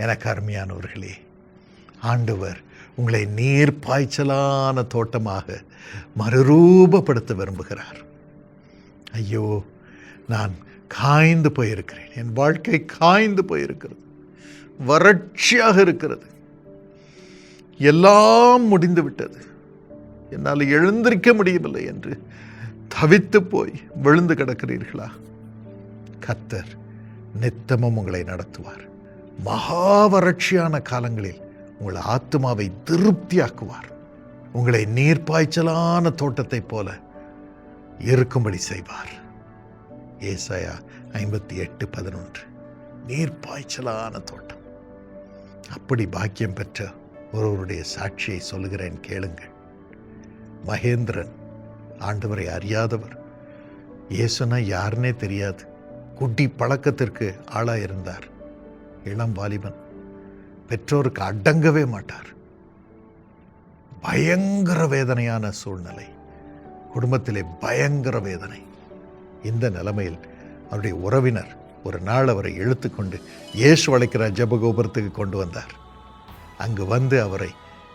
எனக்கு அருமையானவர்களே ஆண்டவர் உங்களை நீர் பாய்ச்சலான தோட்டமாக மறுரூபப்படுத்த விரும்புகிறார். ஐயோ நான் காய்ந்து போயிருக்கிறேன். என் வாழ்க்கை காய்ந்து போயிருக்கிறது. வறட்சியாக இருக்கிறது. எல்லாம் முடிந்து விட்டது. என்னால் எழுந்திருக்க முடியவில்லை என்று தவித்து போய் விழுந்து கிடக்கிறீர்களா? கத்தர் நித்தமும் உங்களை நடத்துவார். மகா வறட்சியான காலங்களில் உங்கள் ஆத்மாவை திருப்தியாக்குவார். உங்களை நீர்ப்பாய்ச்சலான தோட்டத்தைப் போல இருக்கும்படி செய்வார். ஏசாயா ஐம்பத்தி எட்டு பதினொன்று. நீர்ப்பாய்ச்சலான தோட்டம். அப்படி பாக்கியம் பெற்ற ஒருவருடைய சாட்சியை சொல்லுகிறேன் கேளுங்கள். மகேந்திரன் ஆண்டவரை அறியாதவர். இயேசுனா யாருன்னே தெரியாது. குட்டி பழக்கத்திற்கு ஆளாக இருந்தார் இளம் வாலிபன். பெற்றோருக்கு அடங்கவே மாட்டார். பயங்கர வேதனையான சூழ்நிலை. குடும்பத்திலே பயங்கர வேதனை. இந்த நிலைமையில் அவருடைய உறவினர் ஒரு நாள் அவரை இழுத்துக்கொண்டு இயேசு அழைக்கிறார் ஜபகோபுரத்துக்கு கொண்டு வந்தார். அங்கு வந்து அவரை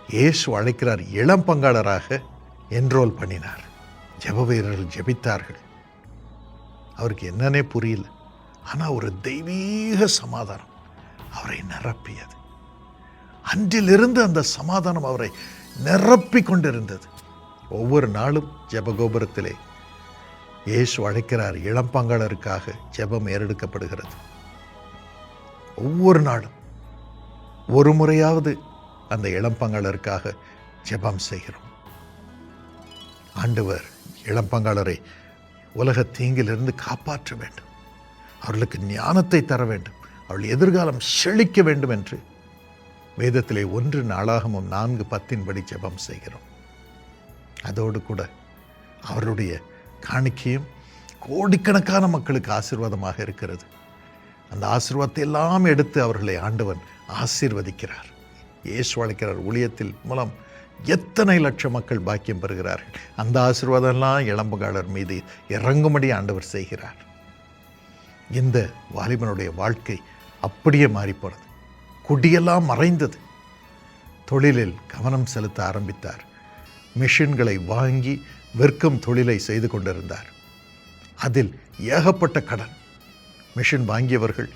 இயேசு அழைக்கிறார் இளம் பங்காளராக என்ரோல் பண்ணினார். ஜப வீரர்கள் ஜெபித்தார்கள். அவருக்கு என்னன்னே புரியல. ஆனால் ஒரு தெய்வீக சமாதானம். அவரை நிரப்பியது. அன்றிலிருந்து அந்த சமாதானம் அவரை நிரப்பி கொண்டிருந்தது ஒவ்வொரு நாளும் ஜெபகோபுரத்திலே இயேசு அழைக்கிறார் இளம்பங்காளருக்காக ஜெபம் ஏறெடுக்கப்படுகிறது. ஒவ்வொரு நாளும் ஒரு முறையாவது அந்த இளம்பங்காளருக்காக ஜெபம் செய்கிறோம். ஆண்டவர் இளம்பங்காளரை உலக தீங்கிலிருந்து காப்பாற்ற வேண்டும். அவர்களுக்கு ஞானத்தை தர வேண்டும். அவள் எதிர்காலம் செழிக்க வேண்டும் என்று வேதத்திலே ஒன்று நாளாகமும் நான்கு பத்தின்படி ஜெபம் செய்கிறோம். அதோடு கூட அவருடைய காணிக்கையும் கோடிக்கணக்கான மக்களுக்கு ஆசிர்வாதமாக இருக்கிறது. அந்த ஆசிர்வாதத்தை எல்லாம் எடுத்து அவர்களை ஆண்டவன் ஆசீர்வதிக்கிறார். இயேசு அழைக்கிறார் ஊழியத்தில் மூலம் எத்தனை லட்சம் மக்கள் பாக்கியம் பெறுகிறார்கள். அந்த ஆசீர்வாதம்லாம் இளம்புகாளர் மீது இறங்கும்படி ஆண்டவர் செய்கிறார். இந்த வாலிபனுடைய வாழ்க்கை அப்படியே மாறிப்போனது. குடியெல்லாம் மறைந்தது. தொழிலில் கவனம் செலுத்த ஆரம்பித்தார். மிஷின்களை வாங்கி விற்கும் தொழிலை செய்து கொண்டிருந்தார். அதில் ஏகப்பட்ட கடன். மிஷின் வாங்கியவர்கள்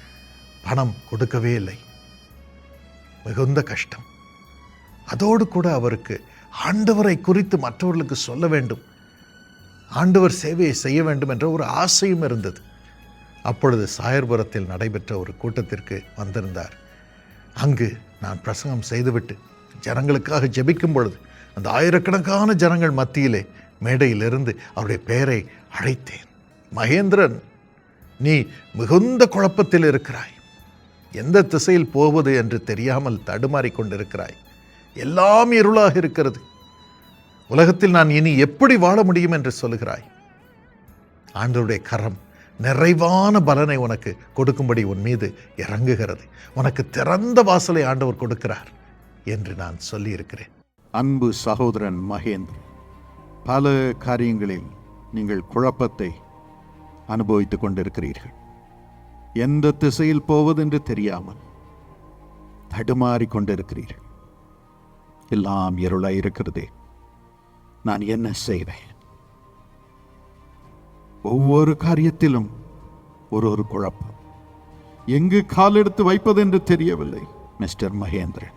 பணம் கொடுக்கவே இல்லை. மிகுந்த கஷ்டம். அதோடு கூட அவருக்கு ஆண்டவரை குறித்து மற்றவர்களுக்கு சொல்ல வேண்டும். ஆண்டவர் சேவையை செய்ய வேண்டும் என்ற ஒரு ஆசையும் இருந்தது. அப்பொழுது சாயர்புரத்தில் நடைபெற்ற ஒரு கூட்டத்திற்கு வந்திருந்தார். அங்கு நான் பிரசங்கம் செய்துவிட்டு ஜனங்களுக்காக ஜெபிக்கும் பொழுது அந்த ஆயிரக்கணக்கான ஜனங்கள் மத்தியிலே மேடையிலிருந்து அவருடைய பெயரை அழைத்தேன். மகேந்திரன் நீ மிகுந்த குழப்பத்தில் இருக்கிறாய். எந்த திசையில் போவது என்று தெரியாமல் தடுமாறிக் கொண்டிருக்கிறாய். எல்லாம் இருளாக இருக்கிறது. உலகத்தில் நான் இனி எப்படி வாழ முடியும் என்று சொல்லுகிறாய்? ஆண்டவருடைய கரம் நிறைவான பலனை உனக்கு கொடுக்கும்படி உன் மீது இறங்குகிறது. உனக்கு திறந்த வாசலை ஆண்டவர் கொடுக்கிறார் என்று நான் சொல்லியிருக்கிறேன். அன்பு சகோதரன் மகேந்திரன் பல காரியங்களில் நீங்கள் குழப்பத்தை அனுபவித்துக் கொண்டிருக்கிறீர்கள். எந்த திசையில் போவதென்று தெரியாமல் தடுமாறிக் கொண்டிருக்கிறீர்கள். எல்லாம் இருளாய் இருக்கிறதே. நான் என்ன செய்வேன்? ஒவ்வொரு காரியத்திலும் ஒரு ஒரு குழப்பம். எங்கு காலெடுத்து வைப்பதென்று தெரியவில்லை மிஸ்டர் மகேந்திரன்.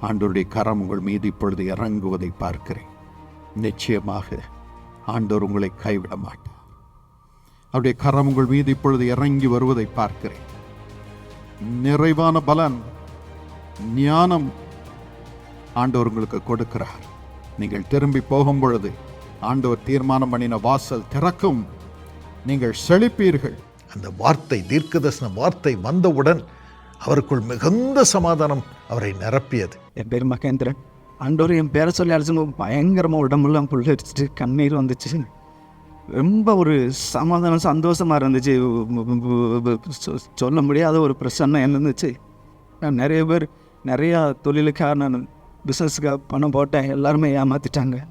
ஆண்டோருடைய கரம் உங்கள் மீது இப்பொழுது இறங்குவதை பார்க்கிறேன். நிச்சயமாக ஆண்டோர் உங்களை கைவிட மாட்டார். அவருடைய கரம் உங்கள் மீது இப்பொழுது இறங்கி வருவதை பார்க்கிறேன். நிறைவான பலன் ஞானம் ஆண்டவர் உங்களுக்கு கொடுக்கிறார். நீங்கள் திரும்பி போகும் பொழுது ஆண்டவர் தீர்மானம் பண்ணின வாசல் திறக்கும். நீங்கள் செழிப்பீர்கள். அந்த வார்த்தை தீர்க்கதர்சன வார்த்தை வந்தவுடன் அவருக்குள் மிகுந்த சமாதானம் அவரை நிரப்பியது. என் பேர் மகேந்திரன். ஆண்டவர் என் பேரை சொல்லி அழைச்சும் பயங்கரமாக உடம்புலாம் புல்லரிச்சிட்டு கண்ணீர் வந்துச்சு. ரொம்ப ஒரு சமாதானம் சந்தோஷமாக இருந்துச்சு. சொ- சொல்ல முடியாத ஒரு பிரச்சனை இருந்துச்சு. நான் நிறைய பேர் நிறையா தொழிலுக்காக நான் பிஸ்னஸுக்காக பணம் போட்டேன். எல்லாருமே ஏமாற்றிட்டாங்க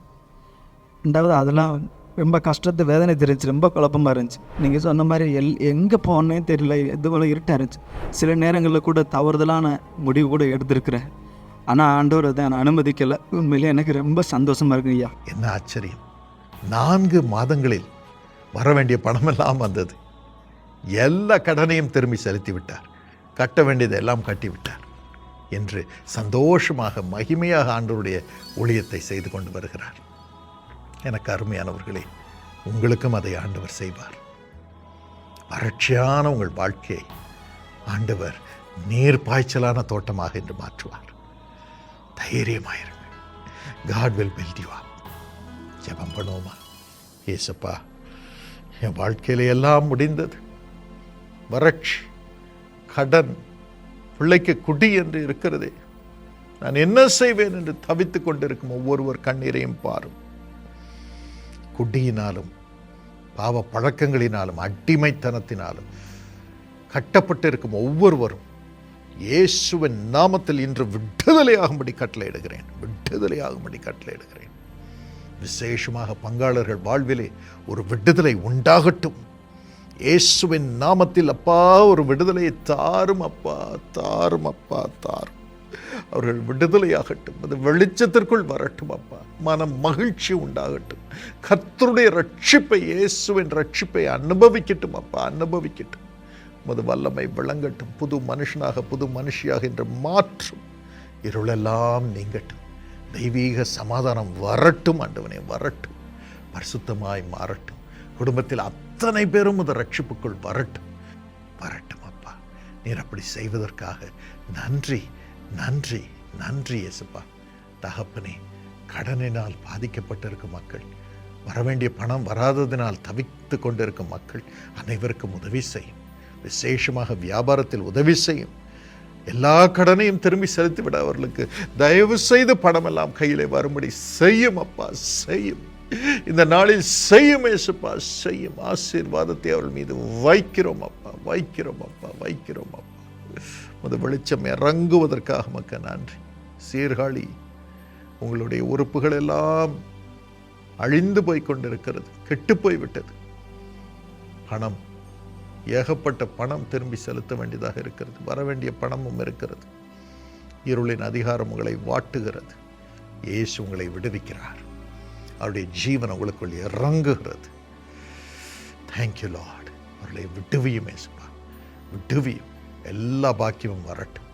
ரெண்டாவது அதெல்லாம் ரொம்ப கஷ்டத்தை வேதனை தெரிஞ்சு ரொம்ப குழப்பமாக இருந்துச்சு. நீங்கள் சொன்ன மாதிரி எல் எங்கே போனே தெரியல எது போல் இருட்டாக இருந்துச்சு. சில நேரங்களில் கூட தவறுதலான முடிவு கூட எடுத்திருக்கிறேன். ஆனால் ஆண்டவர் அதை நான் அனுமதிக்கலை. உண்மையிலே எனக்கு ரொம்ப சந்தோஷமாக இருக்கு ஐயா. என்ன ஆச்சரியம். நான்கு மாதங்களில் வர வேண்டிய பணமெல்லாம் வந்தது. எல்லா கடனையும் திரும்பி செலுத்தி விட்டார். கட்ட வேண்டியதை எல்லாம் கட்டி விட்டார். என்று சந்தோஷமாக மகிமையாக ஆண்டவருடைய ஊழியத்தை செய்து கொண்டு வருகிறார். எனக்கு அருமையானவர்களே உங்களுக்கும் அதை ஆண்டவர் செய்வார். வறட்சியான உங்கள் வாழ்க்கையை ஆண்டவர் நீர் பாய்ச்சலான தோட்டமாக என்று மாற்றுவார். தைரியமாயிருங்கள். God will build you up ஜெபம் பண்ணுவோமா? ஏசப்பா என் வாழ்க்கையில எல்லாம் முடிந்தது. வறட்சி கடன் பிள்ளைக்கு குடி என்று இருக்கிறதே. நான் என்ன செய்வேன் என்று தவித்துக் கொண்டிருக்கும் ஒவ்வொருவர் கண்ணீரையும் பாரும். குடியினாலும் பாவ பழக்கங்களினாலும் அடிமைத்தனத்தினாலும் கட்டப்பட்டிருக்கும் ஒவ்வொருவரும் இயேசுவின் நாமத்தில் இன்று விடுதலையாகும்படி கட்டளையிடுகிறேன் விடுதலையாகும்படி கட்டளையிடுகிறேன் விசேஷமாக பங்காளர்கள் வாழ்விலே ஒரு விடுதலை உண்டாகட்டும். இயேசுவின் நாமத்தில் அப்பா ஒரு விடுதலையை தாரும் அப்பா தாரும் அப்பா தாரும். அவர்கள் விடுதலையாகட்டும் அது வெளிச்சத்திற்குள் வரட்டும் அப்பா. மனம் மகிழ்ச்சி உண்டாகட்டும். கர்த்தருடைய ரட்சிப்பை இயேசுவின் ரட்சிப்பை அனுபவிக்கட்டும் அப்பா அனுபவிக்கட்டும். உமது வல்லமை விளங்கட்டும். புது மனுஷனாக புது மனுஷியாக என்று மாற்றும். இருளெல்லாம் நீங்கட்டும். தெய்வீக சமாதானம் வரட்டும் ஆண்டவனே வரட்டும். பரிசுத்தமாய் மாறட்டும். குடும்பத்தில் அத்தனை பேரும் அது ரட்சிப்புக்குள் வரட்டும். வரட்டும் அப்பா. நீர் அப்படி செய்வதற்காக நன்றி. நன்றி நன்றி இயேசுப்பா. தகப்பனே கடனினால் பாதிக்கப்பட்டிருக்கும் மக்கள் வரவேண்டிய பணம் வராததினால் தவித்து கொண்டிருக்கும் மக்கள் அனைவருக்கும் உதவி செய்யும். விசேஷமாக வியாபாரத்தில் உதவி செய்யும். எல்லா கடனையும் திரும்பி செலுத்திவிட அவர்களுக்கு தயவு செய்து பணமெல்லாம் கையிலே வரும்படி செய்யும் அப்பா செய்யும். இந்த நாளில் செய்யும் ஏசுப்பா செய்யும். ஆசீர்வாதத்தை அவர்கள் மீது வைக்கிறோம் அப்பா வைக்கிறோம் அப்பா வைக்கிறோம் அப்பா. உமது வெளிச்சம் இறங்குவதற்காக மக்க நன்றி. சீர்காழி உங்களுடைய உறுப்புகள் எல்லாம் அழிந்து போய் கொண்டிருக்கிறது கெட்டு போய் விட்டது பணம் ஏகப்பட்ட பணம் திரும்பி செலுத்த வேண்டியதாக இருக்கிறது வர வேண்டிய பணமும் இருக்கிறது. இருளின் அதிகாரம் உங்களை வாட்டுகிறது இயேசு உங்களை விடுவிக்கிறார். அவருடைய ஜீவன் உங்களுக்குள் இறங்குகிறது. தேங்க்யூ லார்ட் அவர்களை விடுவியும் ஏசுப்பா விடுவியும். எல்லா பாக்கியமும் வரட்டும்.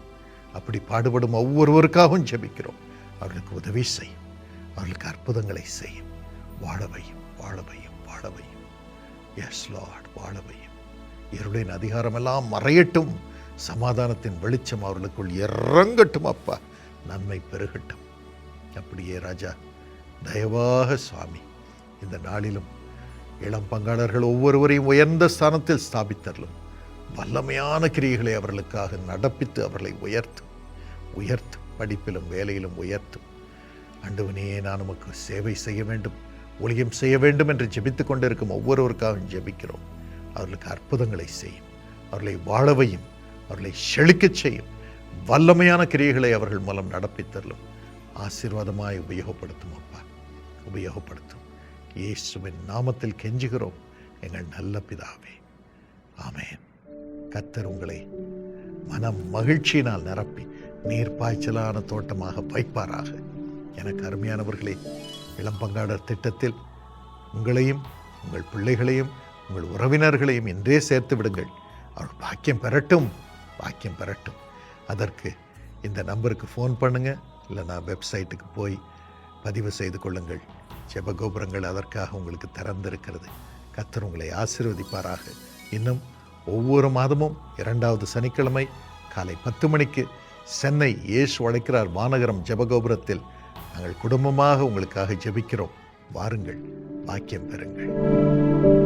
அப்படி பாடுபடும் ஒவ்வொருவருக்காகவும் ஜெபிக்கிறோம். அவர்களுக்கு உதவி செய்யும். அவர்களுக்கு அற்புதங்களை செய்யும். வாழவையும் வாழவையும் வாழவையும் எஸ் லார்ட் வாழவையும் இருளின் அதிகாரமெல்லாம் மறையட்டும். சமாதானத்தின் வெளிச்சம் அவர்களுக்குள் இறங்கட்டும் அப்பா. நன்மை பெருகட்டும். அப்படியே ராஜா தயவாக சுவாமி இந்த நாளிலும் இளம் பங்காளர்கள் ஒவ்வொருவரையும் உயர்ந்த ஸ்தானத்தில் ஸ்தாபித்தரலும். வல்லமையான கிரியைகளை அவர்களுக்காக நடப்பித்து அவர்களை உயர்த்தும் உயர்த்தும் படிப்பிலும் வேலையிலும் உயர்த்தும் அண்டுவனையே நான் உமக்கு சேவை செய்ய வேண்டும் ஒளியம் செய்ய வேண்டும் என்று ஜெபித்துக் கொண்டிருக்கும் ஒவ்வொருவருக்காகவும் ஜெபிக்கிறோம். அவர்களுக்கு அற்புதங்களை செய்யும் அவர்களை வாழவையும் அவர்களை செழிக்கச் செய்யும். வல்லமையான கிரியைகளை அவர்கள் மூலம் நடப்பித்தரலும் ஆசீர்வாதமாய் உபயோகப்படுத்தும் அப்பா உபயோகப்படுத்தும். இயேசுவின் நாமத்தில் கெஞ்சுகிறோம். எங்கள் நல்ல பிதாவே. ஆமேன். கத்தர் உங்களை மனம் மகிழ்ச்சியினால் நிரப்பி நீர்ப்பாய்ச்சலான தோட்டமாக வைப்பாராக. எனக்கு அருமையானவர்களே இளம்பங்காடர் திட்டத்தில் உங்களையும் உங்கள் பிள்ளைகளையும் உங்கள் உறவினர்களையும் என்றே சேர்த்து விடுங்கள். அவள் பாக்கியம் பெறட்டும் பாக்கியம் பெறட்டும். அதற்கு இந்த நம்பருக்கு ஃபோன் பண்ணுங்கள் இல்லை நான் வெப்சைட்டுக்கு போய் பதிவு செய்து கொள்ளுங்கள். ஜெபகோபுரங்கள் அதற்காக உங்களுக்கு திறந்திருக்கிறது. கத்தர் உங்களை ஆசீர்வதிப்பாராக. இன்னும் ஒவ்வொரு மாதமும் இரண்டாவது சனிக்கிழமை காலை பத்து மணிக்கு சென்னை இயேசு அழைக்கிறார் மாநகரம் ஜெபகோபுரத்தில். நாங்கள் குடும்பமாக உங்களுக்காக ஜெபிக்கிறோம். வாருங்கள் பாக்கியம் பெறுங்கள்.